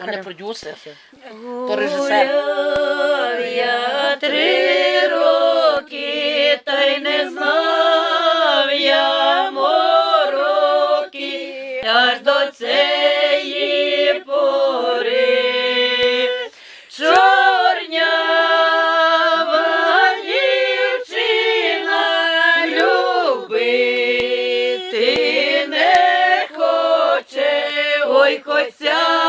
то не продюсер, то режисер. Я три роки, та й не знав я мороки, аж до цієї пори. Чорнява любити не хоче, ой, хоця.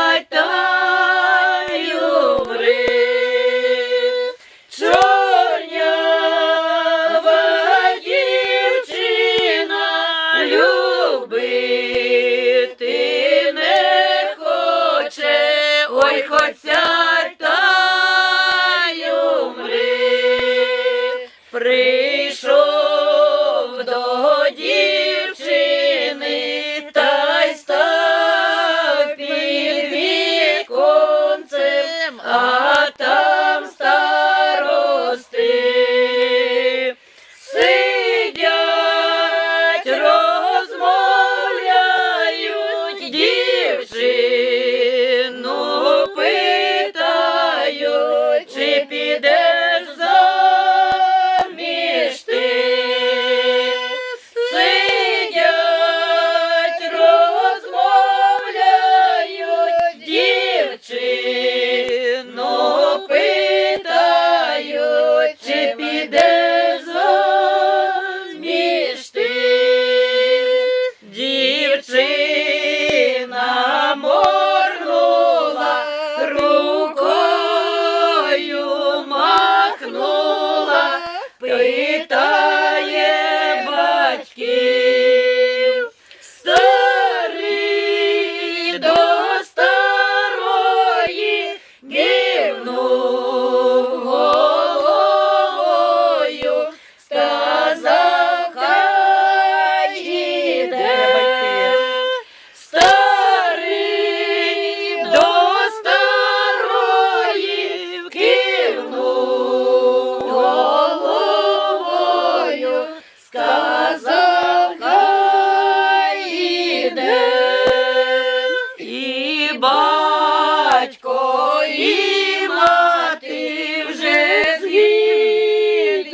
батько і мати вже згідні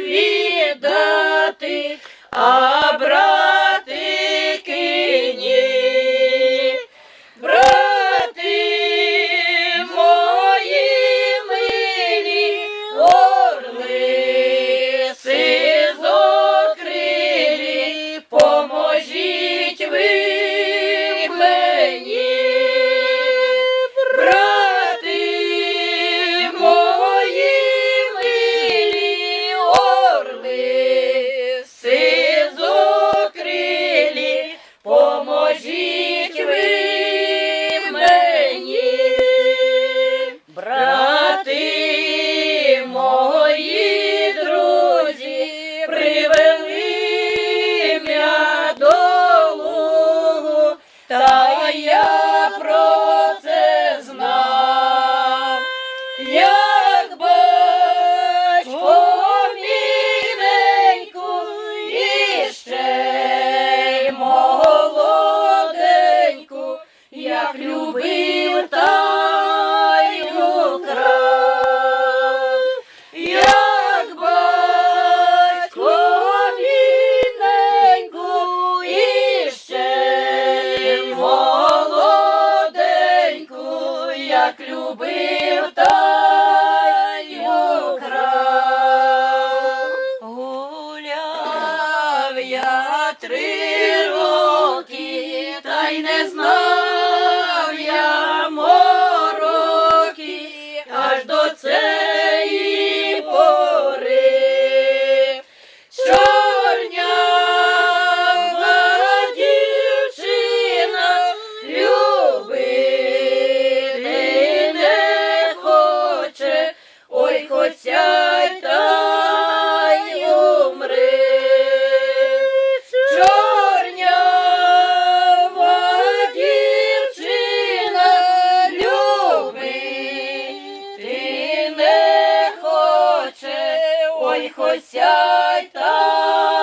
віддати. А любив тайну як батько рідненьку молоденьку, як любив тайну край. Гуляв три роки, та й не знав. осяй там.